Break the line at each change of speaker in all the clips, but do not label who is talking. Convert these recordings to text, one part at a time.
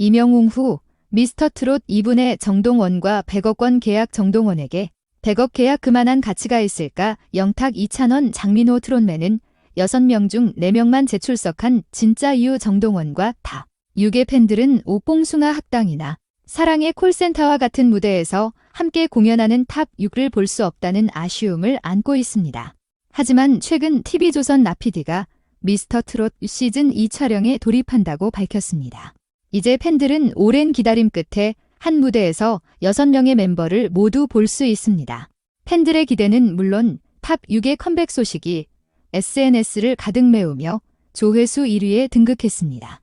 이명웅 후 미스터 트롯 2분의 정동원과 100억 원 계약 정동원에게 100억 계약 그만한 가치가 있을까 영탁 2찬원 장민호 트롯맨은 6명 중 4명만 재출석한 진짜 이유 정동원과 다. 유괴 팬들은 옥봉숭아 학당이나 사랑의 콜센터와 같은 무대에서 함께 공연하는 탑 6을 볼 수 없다는 아쉬움을 안고 있습니다. 하지만 최근 TV조선 나피디가 미스터 트롯 시즌 2 촬영에 돌입한다고 밝혔습니다. 이제 팬들은 오랜 기다림 끝에 한 무대에서 6명의 멤버를 모두 볼 수 있습니다. 팬들의 기대는 물론 탑 6의 컴백 소식이 SNS를 가득 메우며 조회수 1위에 등극했습니다.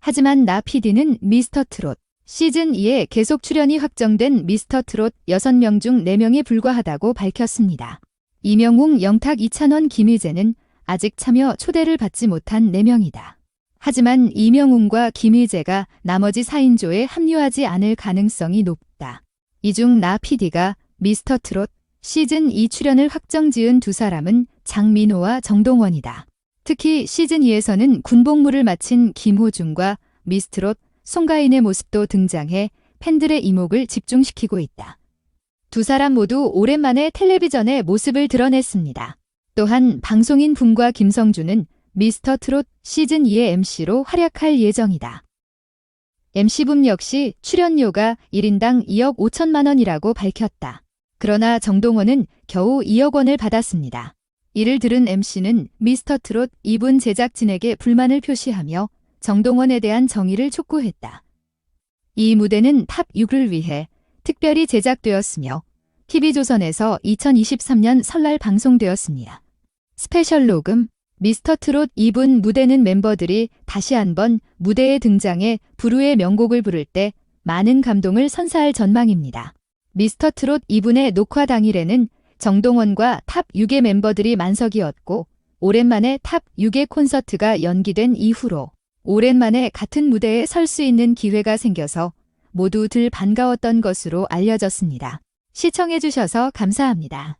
하지만 나 PD는 미스터 트롯 시즌 2에 계속 출연이 확정된 미스터 트롯 6명 중 4명에 불과하다고 밝혔습니다. 이명웅, 영탁, 이찬원, 김희재는 아직 참여 초대를 받지 못한 4명이다. 하지만 이명웅과 김희재가 나머지 4인조에 합류하지 않을 가능성이 높다. 이중 나 PD가 미스터 트롯 시즌 2 출연을 확정 지은 두 사람은 장민호와 정동원이다. 특히 시즌 2에서는 군복무를 마친 김호중과 미스트롯 송가인의 모습도 등장해 팬들의 이목을 집중시키고 있다. 두 사람 모두 오랜만에 텔레비전에 모습을 드러냈습니다. 또한 방송인 분과 김성주는 미스터 트롯 시즌 2의 MC로 활약할 예정이다. MC분 역시 출연료가 1인당 2억 5천만 원이라고 밝혔다. 그러나 정동원은 겨우 2억 원을 받았습니다. 이를 들은 MC는 미스터 트롯 2분 제작진에게 불만을 표시하며 정동원에 대한 정의를 촉구했다. 이 무대는 탑 6을 위해 특별히 제작되었으며 TV조선에서 2023년 설날 방송되었습니다. 스페셜 녹음 미스터 트롯 2분 무대는 멤버들이 다시 한번 무대에 등장해 부르의 명곡을 부를 때 많은 감동을 선사할 전망입니다. 미스터 트롯 2분의 녹화 당일에는 정동원과 탑 6의 멤버들이 만석이었고 오랜만에 탑 6의 콘서트가 연기된 이후로 오랜만에 같은 무대에 설 수 있는 기회가 생겨서 모두들 반가웠던 것으로 알려졌습니다. 시청해주셔서 감사합니다.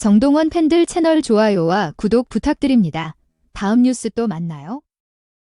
정동원 팬들 채널 좋아요와 구독 부탁드립니다. 다음 뉴스 또 만나요.